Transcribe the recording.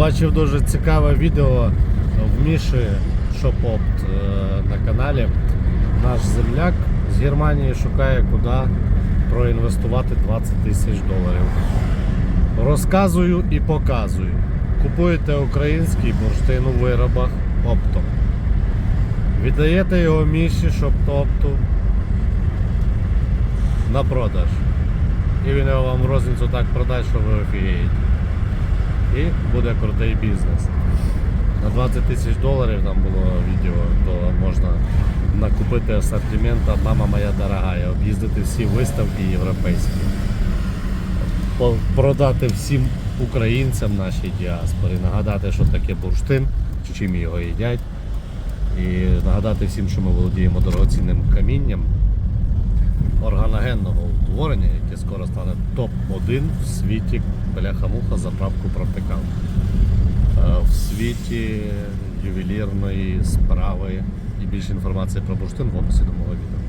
Бачив дуже цікаве відео в Міші Шопопт е, на каналі. Наш земляк з Германії шукає, куди проінвестувати 20 тисяч доларів. Розказую і показую. Купуєте український бурштин у виробах оптом. Віддаєте його міші шоптопту на продаж. І він його вам розницю так продасть, що ви офігієте. І буде крутий бізнес. На 20 тисяч доларів там було відео, то можна накупити асортимента Мама моя дорогая, об'їздити всі виставки європейські, продати всім українцям нашій діаспорі, нагадати, що таке бурштин, чим його їдять. І нагадати всім, що ми володіємо дорогоцінним камінням органогенного утворення, яке скоро стане топ-1 в світі бляха-муха заправку провтикав. Е, В світі ювелірної справи і більше інформації про бурштин в описі до мого відео.